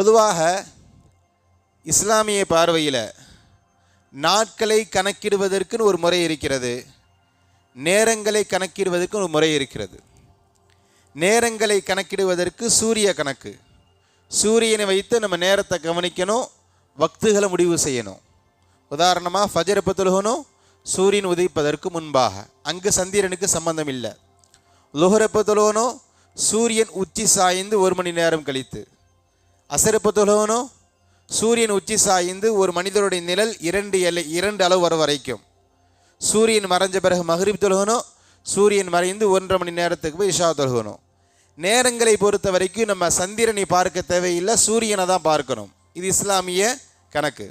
பொதுவாக இஸ்லாமிய பார்வையில் நாட்களை கணக்கிடுவதற்குன்னு ஒரு முறை இருக்கிறது நேரங்களை கணக்கிடுவதற்கு ஒரு முறை இருக்கிறது. நேரங்களை கணக்கிடுவதற்கு சூரிய கணக்கு. சூரியனை வைத்து நம்ம நேரத்தை கவனிக்கணும் வக்துகளை முடிவு செய்யணும். உதாரணமாக ஃபஜரப்பு தொழுகணும்? சூரியன் உதிப்பதற்கு முன்பாக. அங்கு சந்திரனுக்கு சம்பந்தம் இல்லை. லுஹரப்பு தொழுகணும்? சூரியன் உச்சி சாய்ந்து ஒரு மணி நேரம் கழித்து. அசரப்பு தொழுகணும். சூரியன் உச்சி சாய்ந்து ஒரு மனிதருடைய நிழல் இரண்டு எல்லை இரண்டு அளவு வர வரைக்கும். சூரியன் மறைஞ்ச பிறகு மகரிப் தொழுகணும். சூரியன் மறைந்து ஒன்றரை மணி நேரத்துக்கு போய் இஷா தொழுகணும். நேரங்களை பொறுத்த வரைக்கும் நம்ம சந்திரனை பார்க்க தேவையில்லை சூரியனை தான் பார்க்கணும். இது இஸ்லாமிய கணக்கு.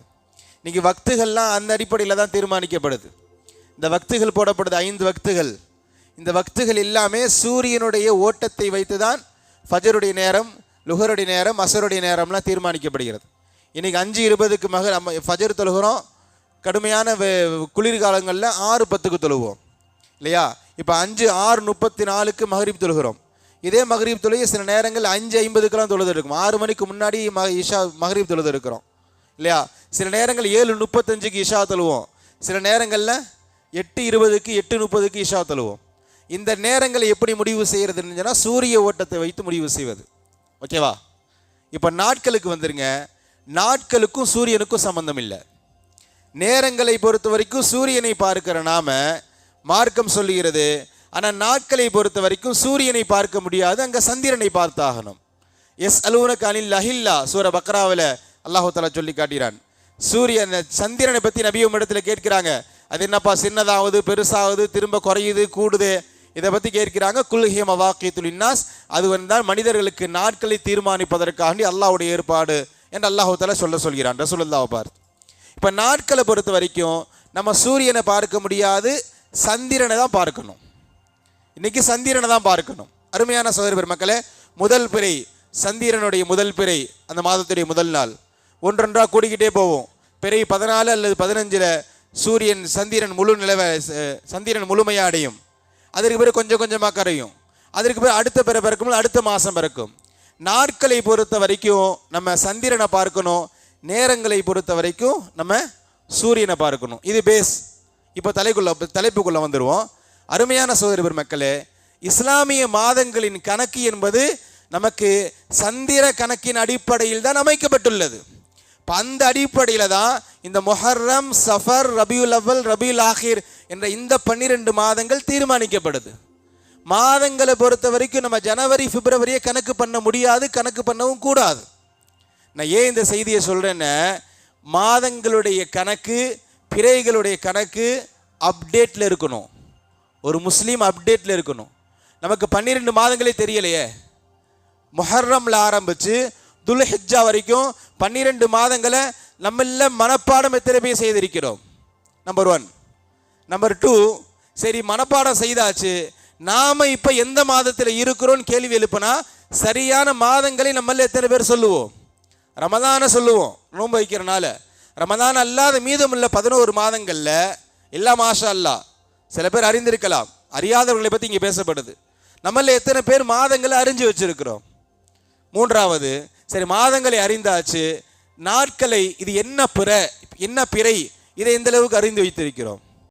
இன்றைக்கி வக்துகள்லாம் அந்த அடிப்படையில் தான் தீர்மானிக்கப்படுது. இந்த வக்துகள் போடப்படுது ஐந்து வக்துகள். இந்த வக்துகள் எல்லாமே சூரியனுடைய ஓட்டத்தை வைத்து தான் ஃபஜருடைய நேரம் லுகருடைய நேரம் அசருடைய நேரம்லாம் தீர்மானிக்கப்படுகிறது. இன்றைக்கி அஞ்சு இருபதுக்கு மக நம்ம ஃபஜர் தொழுகிறோம். கடுமையான குளிர்காலங்களில் ஆறு பத்துக்கு தொழுவோம். இல்லையா? இப்போ அஞ்சு ஆறு முப்பத்தி நாலுக்கு மகரீப் தொழுகிறோம். இதே மகரீப் தொழுகை சில நேரங்கள் அஞ்சு ஐம்பதுக்கெல்லாம் தொழுது இருக்கும் ஆறு மணிக்கு முன்னாடி ம இஷா மகரீப் தொழுது இருக்கிறோம் இல்லையா? சில நேரங்கள் ஏழு முப்பத்தஞ்சுக்கு இஷா தழுவோம். சில நேரங்களில் எட்டு இருபதுக்கு எட்டு முப்பதுக்கு இஷா தழுவோம். இந்த நேரங்களை எப்படி முடிவு செய்கிறதுன்னு சொன்னால் சூரிய ஓட்டத்தை வைத்து முடிவு செய்வது. ஓகேவா? இப்போ நாட்களுக்கு வந்துருங்க. நாட்களுக்கும் சூரியனுக்கும் சம்பந்தம் இல்லை நேரங்களை பொறுத்த வரைக்கும் சூரியனை பார்க்கிற நாம மார்க்கம் சொல்லுகிறது. ஆனால் நாட்களை பொறுத்த வரைக்கும் சூரியனை பார்க்க முடியாது அங்கே சந்திரனை பார்த்தாகணும். எஸ் அலூனக் அனில் லஹில்லா சூர பக்ராவில் அல்லாஹு சொல்லி காட்டுகிறான் சூரியன் சந்திரனை பற்றி நபியும் இடத்துல கேட்கிறாங்க. அது என்னப்பா சின்னதாவது பெருசாகுது திரும்ப குறையுது கூடுது. இதை பற்றி கேட்கிறாங்க குல்ஹியம் அவாக்கியத்துல் இன்னாஸ். அது வந்தால் மனிதர்களுக்கு நாட்களை தீர்மானிப்பதற்காண்டி அல்லாவுடைய ஏற்பாடு என்று அல்லாஹால சொல்ல சொல்கிறான் ரசூலுல்லாஹ் பார்த்து. இப்போ நாட்களை பொறுத்த வரைக்கும் நம்ம சூரியனை பார்க்க முடியாது சந்திரனை தான் பார்க்கணும். இன்றைக்கி சந்திரனை தான் பார்க்கணும். அருமையான சோதர பெருமக்களே முதல் பிறை சந்திரனுடைய முதல் பிறை அந்த மாதத்துடைய முதல் நாள். ஒன்றொன்றாக கூடிக்கிட்டே போவோம். பிறை பதினாலு அல்லது பதினஞ்சில் சூரியன் சந்திரன் முழு நிலவ ச- சந்திரன் முழுமையாக அடையும் அதற்கு பிறகு கொஞ்சம் கொஞ்சமாக கரையும். அதற்கு பிறகு அடுத்த பிற பிறக்கும் அடுத்த மாதம் பிறக்கும். நாட்களை பொறுத்த வரைக்கும் நம்ம சந்திரனை பார்க்கணும் நேரங்களை பொறுத்த வரைக்கும் நம்ம சூரியனை பார்க்கணும். இது பேஸ் இப்போ தலைக்குள்ள தலைப்புக்குள்ளே வந்துடுவோம் அருமையான சோதரி மக்களே இஸ்லாமிய மாதங்களின் கணக்கு என்பது நமக்கு சந்திர கணக்கின் அடிப்படையில் தான் அமைக்கப்பட்டுள்ளது. இப்போ அந்த அடிப்படையில் தான் இந்த மொஹர்ரம் சஃபர் ரபியுல் அவ்வல் ரபியுல் ஆஹிர் என்ற இந்த பன்னிரெண்டு மாதங்கள் தீர்மானிக்கப்படுது. மாதங்களை பொறுத்த வரைக்கும் நம்ம ஜனவரி பிப்ரவரியை கணக்கு பண்ண முடியாது கணக்கு பண்ணவும் கூடாது. நான் ஏன் இந்த செய்தியை சொல்கிறேன்னா மாதங்களுடைய கணக்கு பிறைகளுடைய கணக்கு அப்டேட்டில் இருக்கணும். ஒரு முஸ்லீம் அப்டேட்டில் இருக்கணும். நமக்கு பன்னிரெண்டு மாதங்களே தெரியலையே. மொஹர்ரமில் ஆரம்பித்து துல்ஹிஜா வரைக்கும் பன்னிரெண்டு மாதங்களை நம்மள மனப்பாடம் எத்தனை பேர் செய்திருக்கிறோம்? நம்பர் ஒன் நம்பர் டூ சரி மனப்பாடம் செய்தாச்சு. நாம் இப்போ எந்த மாதத்தில் இருக்கிறோம்னு கேள்வி எழுப்புனா சரியான மாதங்களை நம்மள எத்தனை பேர் சொல்லுவோம்? ரமதானை சொல்லுவோம் நோன்பு வைக்கிறனால. ரமதான் அல்லாத மீதமுள்ள பதினோரு மாதங்களில் எல்லா மாஷா அல்லா சில பேர் அறிந்திருக்கலாம். அறியாதவர்களை பற்றி இங்கே பேசப்படுது. நம்மள எத்தனை பேர் மாதங்களை அறிஞ்சு வச்சிருக்கிறோம்? மூன்றாவது சரி மாதங்களை அறிந்தாச்சு. நாட்களை இது என்ன பிற என்ன பிறை இதை எந்தளவுக்கு அறிந்து வைத்திருக்கிறோம்?